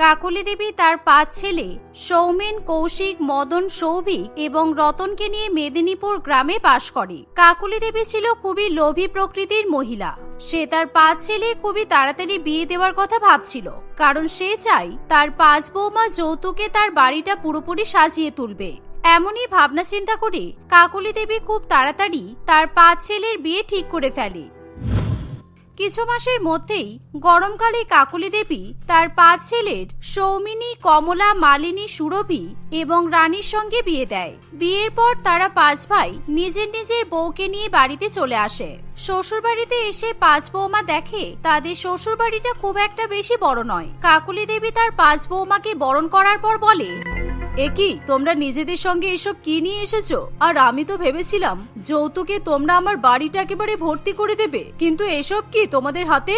কাকলি দেবী তার পাঁচ ছেলে, সৌমেন, কৌশিক, মদন, সৌভিক এবং রতনকে নিয়ে মেদিনীপুর গ্রামে বাস করে। কাকলি দেবী ছিল খুবই লোভী প্রকৃতির মহিলা। সে তার পাঁচ ছেলের খুবই তাড়াতাড়ি বিয়ে দেওয়ার কথা ভাবছিল, কারণ সে চাই তার পাঁচ বৌমা যৌতুকে তার বাড়িটা পুরোপুরি সাজিয়ে তুলবে। এমনই ভাবনা চিন্তা করে কাকলি দেবী খুব তাড়াতাড়ি তার পাঁচ ছেলের বিয়ে ঠিক করে ফেলে। কিছু মাসের মধ্যেই গরমকালে কাকলি দেবী, তার পাঁচ ছেলের সৌমিনী, কমলা, মালিনী, সুরভি এবং রানীর সঙ্গে বিয়ে দেয়। বিয়ের পর তারা পাঁচ ভাই নিজের নিজের বউকে নিয়ে বাড়িতে চলে আসে। শ্বশুর বাড়িতে এসে পাঁচ বৌমা দেখে তাদের শ্বশুর বাড়িটা খুব একটা বেশি বড় নয়। কাকলি দেবী তার পাঁচ বৌমাকে বরণ করার পর বলে এ কি, তোমরা নিজেদের সঙ্গে এসব কি নিয়ে এসেছ? আর আমি তো ভেবেছিলাম, যৌতুকে তোমরা আমার বাড়িটা একেবারে ভর্তি করে দেবে, কিন্তু এসব কি তোমাদের হাতে?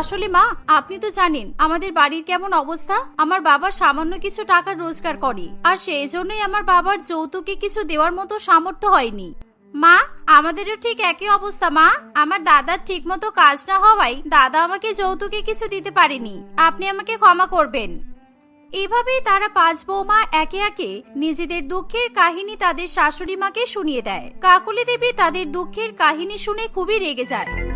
আসলে মা, আপনি তো জানেন, আমাদের বাড়ির কেমন অবস্থা? আমার বাবা সামান্য কিছু টাকা রোজগার করে, আর সেই জন্যই আমার বাবার যৌতুকে কিছু দেওয়ার মতো সামর্থ্য হয়নি। মা, আমাদেরও ঠিক একই অবস্থা, মা। আমার দাদার ঠিক মতো কাজ না হওয়ায় দাদা আমাকে যৌতুকে কিছু দিতে পারেনি। আপনি আমাকে ক্ষমা করবেন। এভাবেই তারা পাঁচ বৌমা একে একে নিজেদের দুঃখের কাহিনী তাদের শাশুড়ি মাকে শুনিয়ে দেয়। কাকুলি দেবী তাদের দুঃখের কাহিনী শুনে খুবই রেগে যায়।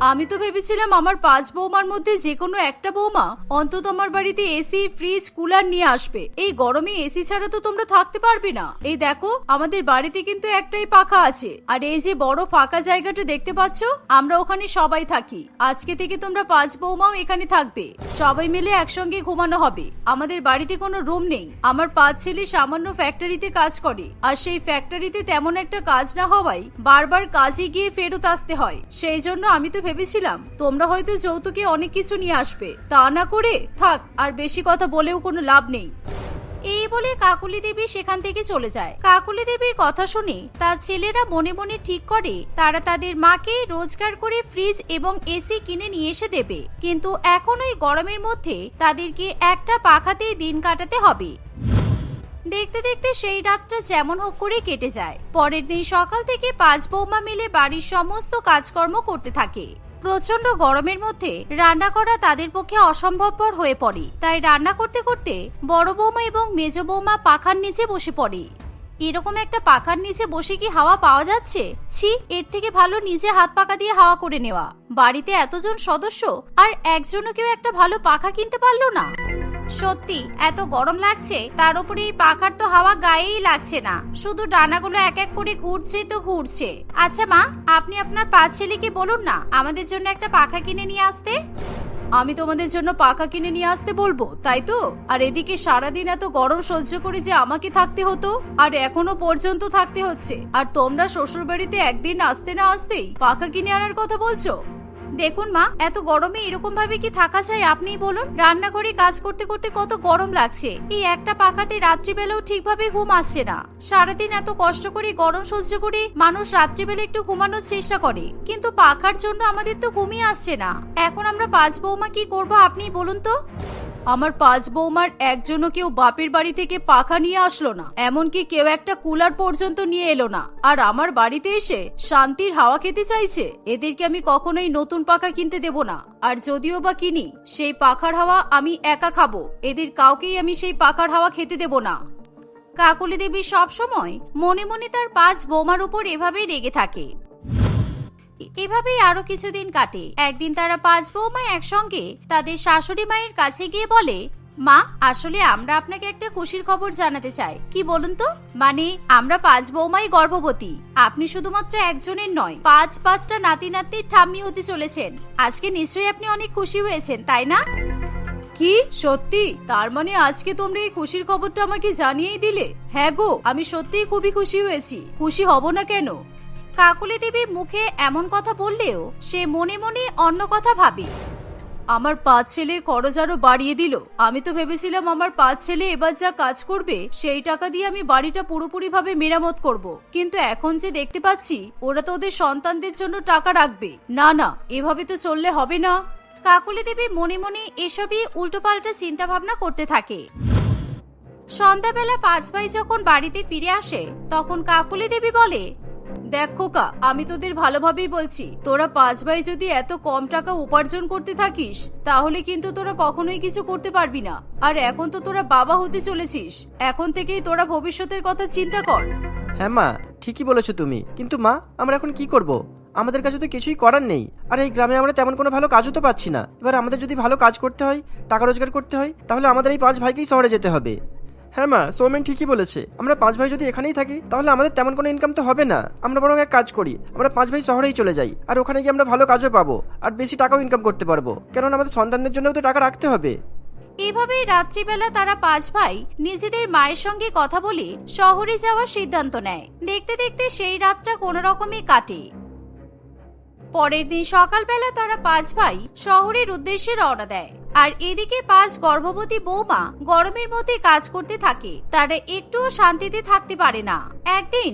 আমি তো ভেবেছিলাম আমার পাঁচ বৌমার মধ্যে যে কোনো একটা বৌমা অন্তত আমার বাড়িতে এসি ফ্রিজ কুলার নিয়ে আসবে। এই গরমে এসি ছাড়া তো তোমরা থাকতে পারবে না। এই দেখো, আমাদের বাড়িতে কিন্তু একটাই পাখা আছে। আর এই যে বড় ফাঁকা জায়গাটা দেখতে পাচ্ছ, আমরা ওখানে সবাই থাকি। আজকে থেকে তোমরা পাঁচ বৌমাও এখানে থাকবে। সবাই মিলে একসঙ্গে ঘুমানো হবে। আমাদের বাড়িতে কোনো রুম নেই। আমার পাঁচ ছেলে সামান্য ফ্যাক্টরিতে কাজ করে। আর সেই ফ্যাক্টরিতে তেমন একটা কাজ না হওয়ায় বারবার কাজে গিয়ে ফেরত আসতে হয়। সেই জন্য আমি তো ভেবেছিলাম, তোমরা হয়তো যৌতুকে অনেক কিছু নিয়ে আসবে। তা না করে, থাক, আর বেশি কথা বলেও কোনো লাভ নেই। এই বলে কাকুলি দেবী সেখান থেকে চলে যায়। কাকুলি দেবীর কথা শুনে তার ছেলেরা মনে মনে ঠিক করে, তারা তাদের মাকে রোজগার করে ফ্রিজ এবং এসি কিনে নিয়ে এসে দেবে। কিন্তু এখন ওই গরমের মধ্যে তাদেরকে একটা পাখাতেই দিন কাটাতে হবে। দেখতে দেখতে সেই রাতটা যেমন হোক করে কেটে যায়। পরের দিন সকাল থেকে পাঁচ বৌমা মিলে বাড়ির সমস্ত কাজকর্ম করতে থাকে। প্রচণ্ড গরমের মধ্যে রান্না করা তাদের পক্ষে অসম্ভবপর হয়ে পড়ে। তাই রান্না করতে করতে বড় বৌমা এবং মেজ বৌমা পাখার নিচে বসে পড়ে। এরকম একটা পাখার নিচে বসে কি হাওয়া পাওয়া যাচ্ছে? ছি, এর থেকে ভালো নিজে হাত পাকা দিয়ে হাওয়া করে নেওয়া। বাড়িতে এতজন সদস্য আর একজনও কেউ একটা ভালো পাখা কিনতে পারল না। সত্যি, এত গরম লাগছে? তার উপরে এই পাখার তো হাওয়া গায়েই লাগছে না। শুধু ডানাগুলো এক এক করে ঘুরছে তো ঘুরছে। আচ্ছা মা, আপনি আপনার পাঁচ ছেলেকে বলুন না, আমাদের জন্য একটা পাখা কিনে নিয়ে আসতে। আমি তোমাদের জন্য পাখা কিনে নিয়ে আসতে বলব, তাই তো? আর এদিকে সারাদিন এত গরম সহ্য করে যে আমাকে থাকতে হতো, আর এখনও পর্যন্ত থাকতে হচ্ছে। আর তোমরা শ্বশুর বাড়িতে একদিন আসতে না আসতেই পাখা কিনে আনার কথা বলছো? দেখুন মা, এত গরমে এরকম ভাবে কি থাকা চাই আপনিই বলুন? রান্নাঘরে কাজ করতে করতে কত গরম লাগছে। এই একটা পাখাতে রাত্রিবেলাও ঠিকভাবে ঘুম আসছে না। সারাদিন এত কষ্ট করে গরম সহ্য করে মানুষ রাত্রিবেলা একটু ঘুমানোর চেষ্টা করে। কিন্তু পাখার জন্য আমাদের তো ঘুমিয়ে আসছে না। এখন আমরা পাঁচ বৌমা কি করব আপনি বলুন তো? আমার পাঁচ বৌমার একজনও কেউ বাপের বাড়ি থেকে পাখা নিয়ে আসলো না। এমনকি কেউ একটা কুলার পর্যন্ত নিয়ে এলো না। আর আমার বাড়িতে এসে শান্তির হাওয়া খেতে চাইছে। এদেরকে আমি কখনোই নতুন পাখা কিনতে দেব না। আর যদিও বা কিনি, সেই পাখার হাওয়া আমি একা খাব। এদের কাউকেই আমি সেই পাখার হাওয়া খেতে দেব না। কাকলি দেবী সবসময় মনে মনে তার পাঁচ বৌমার উপর এভাবেই রেগে থাকে। এভাবেই আরও কিছুদিন কাটে। একদিন তারা পাঁচ বৌমা একসঙ্গে তাদের শাশুড়ি মায়ের কাছে গিয়ে বলে, মা, আসলে আমরা আপনাকে একটা খুশির খবর জানাতে চাই। কি বলুন তো? মানে আমরা পাঁচ বৌমাই গর্ভবতী। আপনি শুধুমাত্র একজনের নয়, পাঁচ পাঁচটা নাতি নাতির ঠাম্মি হতে চলেছেন। আজকে নিশ্চয়ই আপনি অনেক খুশি হয়েছেন, তাই না? কি? সত্যি? তার মানে আজকে তোমরা এই খুশির খবরটা আমাকে জানিয়েই দিলে? হ্যাঁ গো, আমি সত্যিই খুবই খুশি হয়েছি। খুশি হব না কেন? কাকুলি দেবী মুখে এমন কথা বললেও সে মনে মনে অন্য কথা ভাবে। আমার পাঁচ ছেলের খরচ আরও বাড়িয়ে দিল। আমি তো ভেবেছিলাম আমার পাঁচ ছেলে এবার যা কাজ করবে, সেই টাকা দিয়ে আমি বাড়িটা পুরোপুরি ভাবে মেরামত করব। কিন্তু এখন যে দেখতে পাচ্ছি, ওরা তো ওদের সন্তানদের জন্য টাকা রাখবে। না না, এভাবে তো চললে হবে না। কাকুলি দেবী মনে মনে এসবই উল্টোপাল্টা চিন্তা ভাবনা করতে থাকে। সন্ধ্যাবেলা পাঁচ ভাই যখন বাড়িতে ফিরে আসে, তখন কাকুলি দেবী বলে দেখ খোকা আমি তোদের ভালোভাবেই বলছি। তোরা পাঁচ ভাই যদি এত কম টাকা উপার্জন করতে থাকিস, তাহলে কিন্তু তোরা কখনোই কিছু করতে পারবি না। আর এখন তো তোরা বাবা হতে চলেছিস। এখন থেকেই তোরা ভবিষ্যতের কথা চিন্তা কর। হ্যাঁ মা, ঠিকই বলেছ তুমি। কিন্তু মা, আমরা এখন কি করব? আমাদের কাছে তো কিছুই করার নেই। আর এই গ্রামে আমরা তেমন কোনো ভালো কাজও তো পাচ্ছি না। এবার আমাদের যদি ভালো কাজ করতে হয়, টাকা রোজগার করতে হয়, তাহলে আমাদের এই পাঁচ ভাইকেই শহরে যেতে হবে। হ্যাঁ মা, সৌমেন ঠিকই বলেছে। আমরা পাঁচ ভাই যদি এখানেই থাকি, তাহলে আমাদের তেমন কোনো ইনকাম তো হবে না। আমরা বরং এক কাজ করি, আমরা পাঁচ ভাই শহরেই চলে যাই, আর ওখানে গিয়ে আমরা ভালো কাজও পাবো, আর বেশি টাকাও ইনকাম করতে পারব। কেননা আমাদের সন্তানদের জন্যও তো টাকা রাখতে হবে। এভাবেই রাত্রিবেলা তারা পাঁচ ভাই নিজেদের মায়ের সঙ্গে কথা বলে শহরে যাওয়ার সিদ্ধান্ত নেয়। দেখতে দেখতে সেই রাতটা কোনো রকমে কাটে। পরের দিন সকালবেলা তারা পাঁচ ভাই শহরের উদ্দেশ্যে রওনা দেয়। আর এদিকে পাঁচ গর্ভবতী বৌমা গরমের মধ্যে কাজ করতে থাকে। তারা একটুও শান্তিতে থাকতে পারে না। একদিন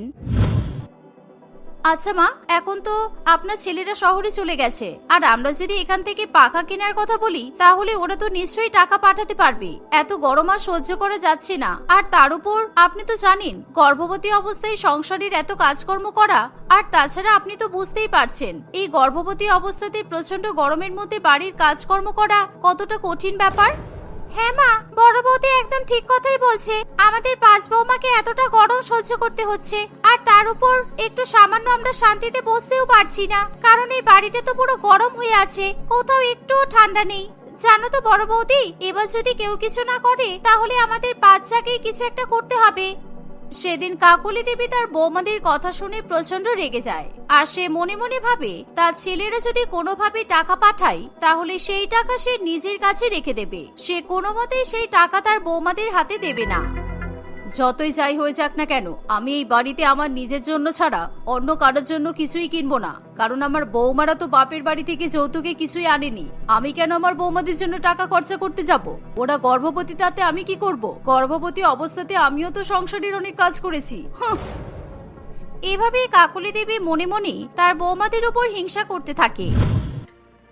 আচ্ছা মা, এখন তো আপনার ছেলেরা শহরে চলে গেছে। আর আমরা যদি এখান থেকে পাখা কেনার কথা বলি, তাহলে ওরা তো নিশ্চয়ই টাকা পাঠাতে পারবে। এত গরম আর সহ্য করা যাচ্ছে না। আর তার উপর আপনি তো জানেন, গর্ভবতী অবস্থায় সংসারের এত কাজকর্ম করা, আর তাছাড়া আপনি তো বুঝতেই পারছেন, এই গর্ভবতী অবস্থাতে প্রচণ্ড গরমের মধ্যে বাড়ির কাজকর্ম করা কতটা কঠিন ব্যাপার। হ্যাঁ মা, বড় বৌদি একদম ঠিক কথাই বলছে। আমাদের পাঁচ বৌমাকে এতটা গরম সহ্য করতে হচ্ছে। আর তার উপর একটু সামান্য আমরা শান্তিতে বসতেও পারছি না। কারণ এই বাড়িটা তো পুরো গরম হয়ে আছে। কোথাও একটুও ঠান্ডা নেই। জানো তো বড় বৌদি, এবার যদি কেউ কিছু না করে, তাহলে আমাদের বাচ্চাকেই কিছু একটা করতে হবে। সেদিন কাকলি দেবী তার বৌমাদের কথা শুনে প্রচণ্ড রেগে যায়। আর সে মনে মনে ভাবে, তার ছেলেরা যদি কোনোভাবে টাকা পাঠায়, তাহলে সেই টাকা সে নিজের কাছে রেখে দেবে। সে কোনো মতেই সেই টাকা তার বৌমাদের হাতে দেবে না। যতই যাই হয়ে যাক না কেন, আমি এই বাড়িতে আমার নিজের জন্য ছাড়া অন্য কারোর জন্য কিছুই কিনবো না। কারণ আমার বৌমারা তো বাপের বাড়ি থেকে যৌতুকে কিছুই আনেনি। আমি কেন আমার বৌমাদের জন্য টাকা খরচা করতে যাব? ওরা গর্ভবতী, তাতে আমি কি করব? গর্ভবতী অবস্থাতে আমিও তো সংসারের অনেক কাজ করেছি। হাহ। এভাবেই কাকলি দেবী মনে মনে তার বৌমাদের উপর হিংসা করতে থাকে।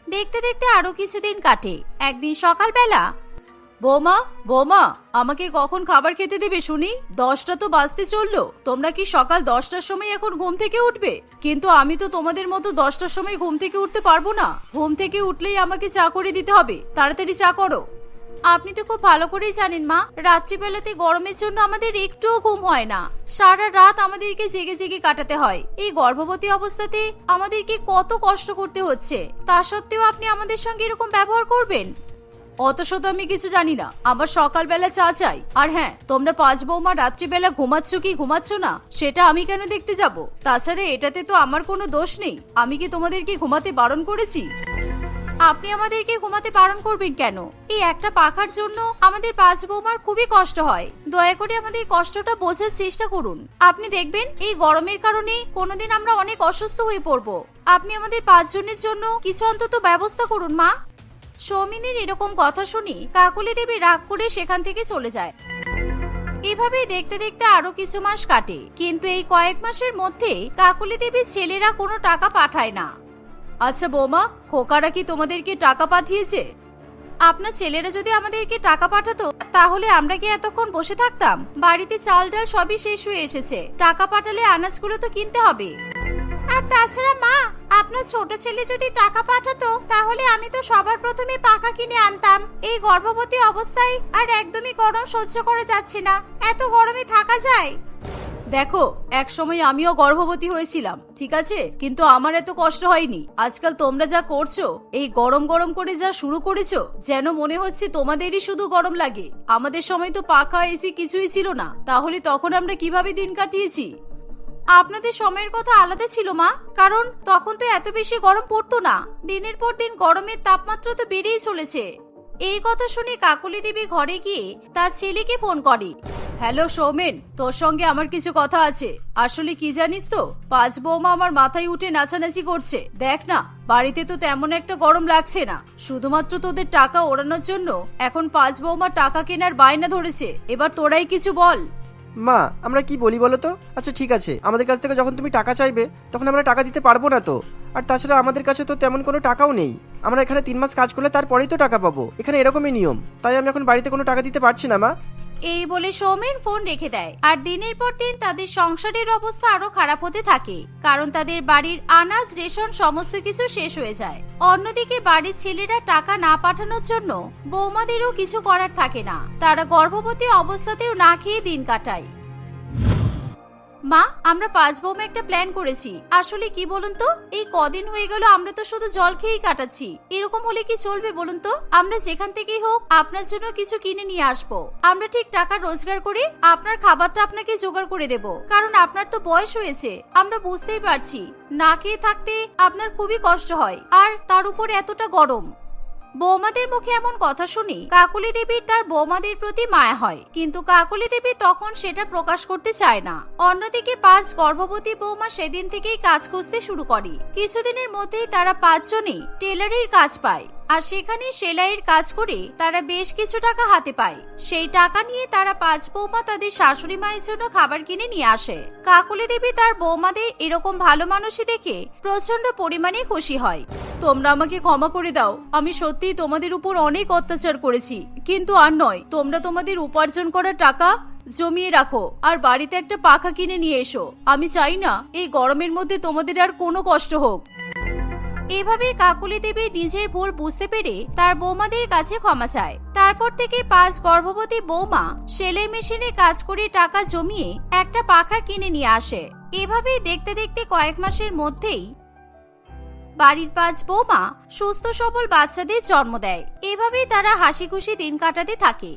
দেখতে দেখতে আরও কিছুদিন কাটে। একদিন সকালবেলা বৌমা বৌমা, আমাকে কখন খাবার খেতে দেবে শুনি? দশটা তো বাজতে চলল। তোমরা কি সকাল দশটার সময় এখন ঘুম থেকে উঠবে? কিন্তু আমি তো তোমাদের মতো দশটার সময় ঘুম থেকে উঠতে পারব না। ঘুম থেকে উঠলেই আমাকে চা করে দিতে হবে। তাড়াতাড়ি চা করো। আপনি তো খুব ভালো করেই জানেন মা, রাত্রিবেলাতে গরমের জন্য আমাদের একটুও ঘুম হয় না। সারা রাত আমাদেরকে জেগে জেগে কাটাতে হয়। এই গর্ভবতী অবস্থাতে আমাদেরকে কত কষ্ট করতে হচ্ছে। তা সত্ত্বেও আপনি আমাদের সঙ্গে এরকম ব্যবহার করবেন? অত শত আমি কিছু জানি না। আমার সকালবেলা চা চাই। আর হ্যাঁ তোমরা পাঁচ বৌমা রাত্রিবেলা ঘুমাচ্ছ কি ঘুমাচ্ছ না, সেটা আমি কেন দেখতে যাব? তাছাড়া এটাতে তো আমার কোনো দোষ নেই। আমি কি তোমাদেরকে ঘুমাতে বারণ করেছি? আপনি আমাদেরকে ঘুমাতে বারণ করবেন কেন? এই একটা পাখার জন্য আমাদের পাঁচ বৌমার খুবই কষ্ট হয়। দয়া করে আমাদের কষ্টটা বোঝার চেষ্টা করুন। আপনি দেখবেন, এই গরমের কারণে কোনোদিন আমরা অনেক অসুস্থ হয়ে পড়ব। আপনি আমাদের পাঁচজনের জন্য কিছু অন্তত ব্যবস্থা করুন, মা। সৌমিনীর এরকম কথা শুনি কাকুলি দেবী রাগ করে সেখান থেকে চলে যায়। এভাবেই দেখতে দেখতে আরও কিছু মাস কাটে, কিন্তু এই কয়েক মাসের মধ্যে কাকুলি দেবীর ছেলেরা কোনো টাকা পাঠায় না। আচ্ছা বৌমা, খোকারা কি তোমাদেরকে টাকা পাঠিয়েছে? আপনার ছেলেরা যদি আমাদেরকে টাকা পাঠাতো, তাহলে আমরা কি এতক্ষণ বসে থাকতাম? বাড়িতে চাল ডাল সবই শেষ হয়ে এসেছে, টাকা পাঠালে আনাজগুলো তো কিনতে হবে। আর তাছাড়া মা আপনার ছোট ছেলে যদি টাকা পাঠাতো, তাহলে আমি তো সবার প্রথমে পাকা কিনে আনতাম। এই গর্ভবতী অবস্থায় আর একদমই গরম সহ্য করা যাচ্ছে না। এত গরমে থাকা যায়? দেখো, এক সময় আমিও গর্ভবতী হয়েছিলাম, ঠিক আছে? কিন্তু আমার এত কষ্ট হয়নি। আজকাল তোমরা যা করছ, এই গরম গরম করে যা শুরু করেছ, যেন মনে হচ্ছে তোমাদেরই শুধু গরম লাগে। আমাদের সময় তো পাখা, এসি কিছুই ছিল না। তাহলে তখন আমরা কীভাবে দিন কাটিয়েছি? আপনাদের সময়ের কথা আলাদা ছিল, মা। কারণ তখন তো এত বেশি গরম পড়তো না। দিনের পর দিন গরমের তাপমাত্রা তো বেড়েই চলেছে। এই কথা শুনে কাকুলি দেবী ঘরে গিয়ে তার ছেলেকে ফোন করে। হ্যালো, সৌমেন, তোর সঙ্গে আমার কিছু কথা আছে। আসলে কি জানিস তো, পাঁচ বৌমা আমার মাথায় উঠে নাচানাচি করছে। দেখ না, বাড়িতে তো তেমন একটা গরম লাগছে না। শুধুমাত্র তোদের টাকা ওড়ানোর জন্য এখন পাঁচ বৌমা টাকা কেনার বায়না ধরেছে। এবার তোরাই কিছু বল। মা, আমরা কি বলি বলো তো? আচ্ছা ঠিক আছে। আমাদের কাছ থেকে যখন তুমি টাকা চাইবে, তখন আমরা টাকা দিতে পারব না তো। আর তাছাড়া আমাদের কাছে তো তেমন কোনো টাকাও নেই। আমরা এখানে তিন মাস কাজ করলে তারপরেই তো টাকা পাবো। এখানে এরকমই নিয়ম। তাই আমি এখন বাড়িতে কোনো টাকা দিতে পারছি না, মা। এই বলে সৌমেন ফোন রেখে দেয়। আর দিনের পর দিন তাদের সংসারের অবস্থা আরও খারাপ হতে থাকে, কারণ তাদের বাড়ির আনাজ, রেশন সমস্ত কিছু শেষ হয়ে যায়। অন্যদিকে বাড়ির ছেলেরা টাকা না পাঠানোর জন্য বৌমাদেরও কিছু করার থাকে না। তারা গর্ভবতী অবস্থাতেও না খেয়ে দিন কাটায়। মা, আমরা পাঁচ বৌমা একটা প্ল্যান করেছি। আসলে কি বলুন তো? এই কদিন হয়ে গেল, আমরা তো শুধু জল খেয়েই কাটাচ্ছি। এরকম হলে কি চলবে বলুন তো? আমরা যেখান থেকেই হোক, আপনার জন্য কিছু কিনে নিয়ে আসব। আমরা ঠিক টাকা রোজগার করে, আপনার খাবারটা আপনাকে জোগাড় করে দেব। কারণ আপনার তো বয়স হয়েছে, আমরা বুঝতেই পারছি। না খেয়ে থাকতে আপনার খুবই কষ্ট হয়, আর তার উপর এতটা গরম। বৌমাদের মুখে এমন কথা শুনি, কাকুলি দেবীর তার বৌমাদের প্রতি মায়া হয়। কিন্তু কাকুলি দেবী তখন সেটা প্রকাশ করতে চায় না। অন্যদিকে পাঁচ গর্ভবতী বৌমা সেদিন থেকেই কাজ খুঁজতে শুরু করে। কিছুদিনের মধ্যেই তারা পাঁচজনই টেলারের কাজ পায়। আর সেখানে সেলাইয়ের কাজ করে তারা বেশ কিছু টাকা হাতে পায়। সেই টাকা নিয়ে তারা পাঁচ বৌমা তাদের শাশুড়ি মায়ের জন্য খাবার কিনে নিয়ে আসে। কাকুলি দেবী তার বৌমাদের এরকম ভালো মানুষই দেখে প্রচণ্ড পরিমাণে খুশি হয়। তোমরা আমাকে ক্ষমা করে দাও, আমি সত্যিই তোমাদের উপর অনেক অত্যাচার করেছি, কিন্তু আর নয়, তোমরা তোমাদের উপার্জন করা টাকা জমিয়ে রাখো আর বাড়িতে একটা পাখা কিনে নিয়ে এসো। আমি চাই না এই গরমের মধ্যে তোমাদের আর কোনো কষ্ট হোক। এভাবে কাকুলি দেবী নিজের ভুল বুঝতে পেরে তার বৌমাদের কাছে ক্ষমা চায়। তারপর থেকে পাঁচ গর্ভবতী বৌমা সেলাই মেশিনে কাজ করে টাকা জমিয়ে একটা পাখা কিনে নিয়ে আসে। এভাবেই দেখতে দেখতে কয়েক মাসের মধ্যেই বাড়ির পাঁচ বৌমা সুস্থ সবল বাচ্চাদের জন্ম দেয়। এভাবেই তারা হাসি খুশি দিন কাটাতে থাকে।